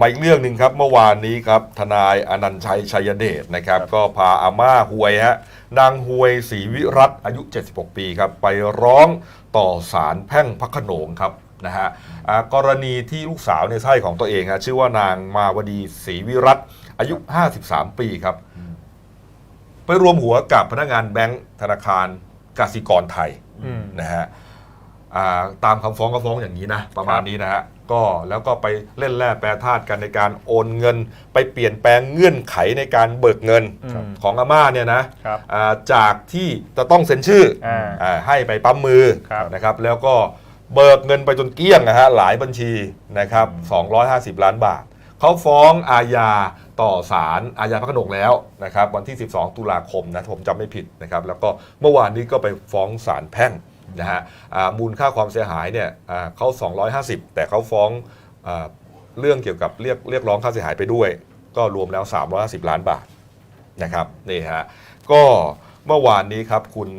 มาอีกเรื่องหนึ่งครับ เมื่อวานนี้ครับ ทนายอนันต์ชัยชัยเดชนะครับ ก็พาอาม่าหวยฮะนางหวยศรีวิรัตอายุ 76 ปีครับ ไปร้องต่อศาลแพ่งพระโขนงครับนะฮะอ่ากรณีที่ลูกสาวเนี่ยใช่ของตัวเองฮะชื่อว่านางมาวดีศรีวิรัตอายุ 53 ปีครับ ไปรวมหัวกับพนักงานแบงก์ธนาคารกสิกรไทยอืมนะฮะอ่า ตามคำฟ้องก็ฟ้องอย่างนี้นะ ประมาณนี้นะฮะก็แล้วก็ไปเล่นแร่แปรธาตุกันในการโอนเงิน ไปเปลี่ยนแปลงเงื่อนไขในการเบิกเงินอืมของอาม่าเนี่ยนะครับอ่าจากที่จะต้องเซ็นชื่ออาอ่าให้ไปปั๊มมือครับนะครับ แล้วก็เบิกเงินไปจนเกลี้ยงนะฮะหลายบัญชีนะครับ250 ล้านบาทเขาฟ้องอาญาต่อศาลอาญาพระโขนงแล้วนะครับ วันที่ 12 ตุลาคมนะถ้าผมจำไม่ผิดนะครับ แล้วก็เมื่อวานนี้ก็ไปฟ้องศาลแพ่ง นะฮะอ่ามูลค่าความเสียหายเนี่ยอ่าเขา 250 แต่เขาฟ้องอาเรื่องเกี่ยวกับเรียกเรียกร้องค่าเสียหายไปด้วย ก็รวมแล้ว 350 ล้านบาทนะครับนี่ฮะก็เมื่อวานนี้ครับคุณ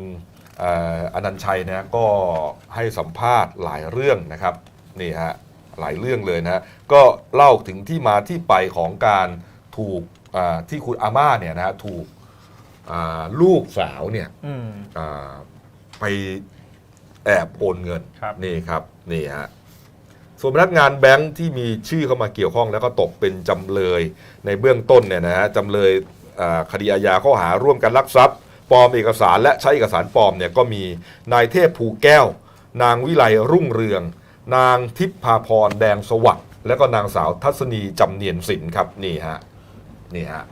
เอ่ออนันต์ชัยนะก็ให้สัมภาษณ์หลายเรื่องนะครับนี่ฮะหลายเรื่องเลยนะฮะก็เล่าถึงที่มาที่ไปของการถูกอ่าที่คุณอาม่าเนี่ยนะฮะถูกอ่าลูกสาวเนี่ยอืมอ่าไป แอบโอนเงินครับ นี่ครับนี่ฮะส่วนพนักงานแบงค์ที่มีชื่อเข้ามาเกี่ยวข้องแล้วก็ตกเป็นจำเลยในเบื้องต้นเนี่ยนะฮะจำเลยอ่าคดีอาญาข้อหาร่วมกันลักทรัพย์ปลอมเอกสารและใช้เอกสารปลอมเนี่ยก็มีนายเทพภูแก้ว นางวิไลรุ่งเรือง นางทิพพาพรแดงสวัสดิ์และก็นางสาวทัศนีจำเนียนสินครับนี่ฮะนี่ฮะ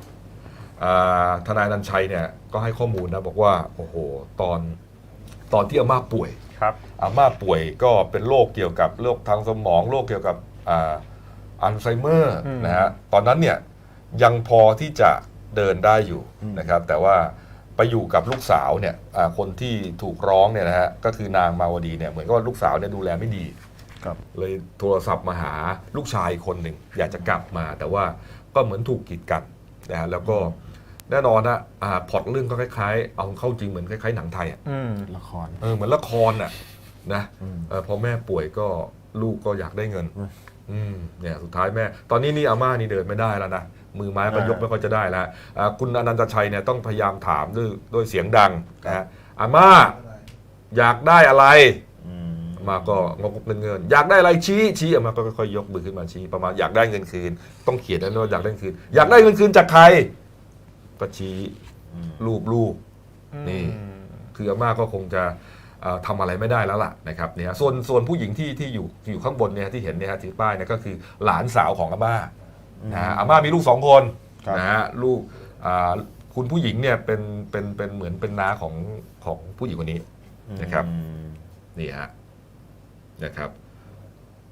อ่าทนายนันชัยเนี่ยก็ให้ข้อมูลนะบอกว่าโอ้โหตอนตอนที่อาม่าป่วย ครับอาม่าป่วยก็เป็นโรคเกี่ยวกับโรคทางสมองโรคเกี่ยวกับอ่าอัลไซเมอร์อืมนะฮะตอนนั้นเนี่ยยังพอที่จะเดินได้อยู่นะครับ แต่ว่าไปอยู่กับลูกสาวเนี่ยอ่าคนที่ถูกร้องเนี่ยนะฮะก็คือนางมาวดีเนี่ยเหมือนกับว่าลูกสาวเนี่ยดูแลไม่ดีครับเลยโทรศัพท์มาหาลูกชายคนหนึ่งอยากจะกลับมา แต่ว่าก็เหมือนถูกกีดกันนะฮะแล้วก็ แน่นอนนะอ่าพล็อตเรื่องก็คล้ายๆ เอาเข้าจริงเหมือนคล้ายๆหนังไทยอะอืมละคร เออเหมือนละครอะนะอืมเออพอแม่ป่วยก็ลูกก็อยากได้เงินอืมอืมเนี่ยสุดท้ายแม่ ตอนนี้นี่อาม่านี่เดินไม่ได้แล้วนะมือไม้ก็อ่ายยกไม่ค่อยจะได้แล้วอ่าคุณอนันตชัยเนี่ยต้องพยายามถามด้วยด้วยเสียงดังนะฮะอาม่าอยากได้อะไรอืมอามาก็งกเงินเงินอยากได้อะไรชี้ชี้อามาก็ค่อยๆยกมือขึ้นมาชี้ประมาณอยากได้เงินคืน ต้องเขียนแล้วว่าอยากได้เงินคืน อยากได้เงินคืนจากใคร ก็ชี้อืมรูปลูกนี่อืมคืออาม่าก็คงจะเอ่อทำอะไรไม่ได้แล้วล่ะนะครับเนี่ยส่วนส่วนผู้หญิงที่ที่อยู่อยู่ข้างบนเนี่ยที่เห็นเนี่ยฮะถือป้ายเนี่ยก็คือหลานสาวของอาม่านะฮะอาม่ามีลูกสองคนครับนะฮะลูกอ่าคุณผู้หญิงเนี่ยเป็นเป็นเป็นเหมือนเป็นน้าของของผู้หญิงคนนี้นะครับอืมนี่ฮะนะครับ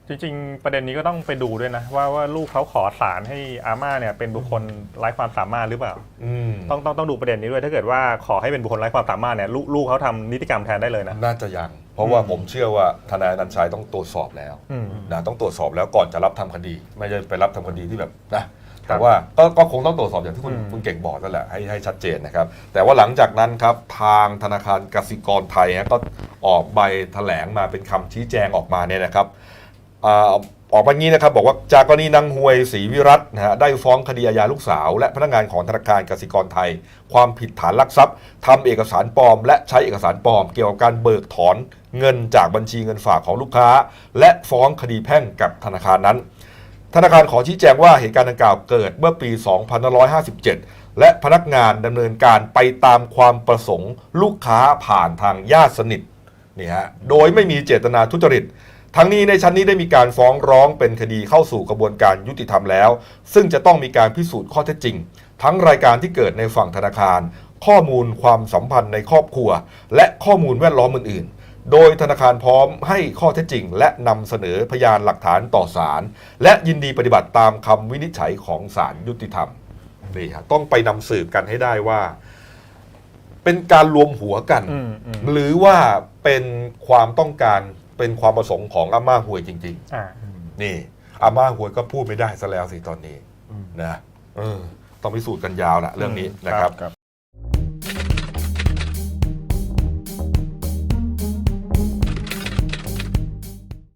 จริงๆ ประเด็นนี้ก็ต้องไปดูด้วยนะ ว่าว่าลูกเขาขอสารให้อาม่าเนี่ยเป็นบุคคลไร้ความสามารถหรือเปล่าอืมต้องต้องต้องดูประเด็นนี้ด้วย ถ้าเกิดว่าขอให้เป็นบุคคลไร้ความสามารถเนี่ยลูกลูกเขาทำนิติกรรมแทนได้เลยนะ น่าจะยัง เพราะว่าอืมผมเชื่อว่าทนายอนันต์ชัยต้องตรวจสอบแล้วอืมนะต้องตรวจสอบแล้วก่อนจะรับทำคดี ไม่ใช่ไปรับทำคดีที่แบบนะแต่ว่าก็ก็คงต้องตรวจสอบอย่างที่คุณอืมคุณเก่งบอกนั่นแหละให้ให้ชัดเจนนะครับ แต่ว่าหลังจากนั้นครับทางธนาคารกสิกรไทยฮะก็ออกใบแถลงมาเป็นคำชี้แจงออกมาเนี่ยนะครับ ออกมางี้นะครับบอกว่าจากกรณีนางหวยศรีวิรัตน์นะฮะได้ฟ้องคดีอาญาลูกสาว และพนักงานของธนาคารกสิกรไทย ความผิดฐานลักทรัพย์ทำเอกสารปลอม และใช้เอกสารปลอม เกี่ยวกับการเบิกถอนเงินจากบัญชีเงินฝากของลูกค้า และฟ้องคดีแพ่งกับธนาคารนั้น ธนาคารขอชี้แจงว่าเหตุการณ์ดังกล่าวเกิดเมื่อปี 2557 และพนักงานดำเนินการไปตามความประสงค์ลูกค้าผ่านทางญาติสนิทนี่ฮะโดยไม่มีเจตนาทุจริต ทั้งนี้ในชั้นนี้ได้มีการฟ้องร้องเป็นคดีเข้าสู่กระบวนการยุติธรรมแล้ว ซึ่งจะต้องมีการพิสูจน์ข้อเท็จจริง ทั้งรายการที่เกิดในฝั่งธนาคาร ข้อมูลความสัมพันธ์ในครอบครัว และข้อมูลแวดล้อมอื่น ๆ โดยธนาคารพร้อมให้ข้อเท็จจริง และนำเสนอพยานหลักฐานต่อศาลและยินดีปฏิบัติตามคำวินิจฉัยของศาลยุติธรรมนี่ฮะต้องไปนำสืบกันให้ได้ว่า เป็นการรวมหัวกันอืมอืมหรือว่าเป็นความต้องการ เป็นความประสงค์ของอาม่าหวยจริง อ่า ๆ นี่อาม่าหวยก็พูดไม่ได้ซะแล้วสิตอนนี้อืมนะเออต้องพิสูจน์กันยาวละเรื่องนี้นะครับ ครับ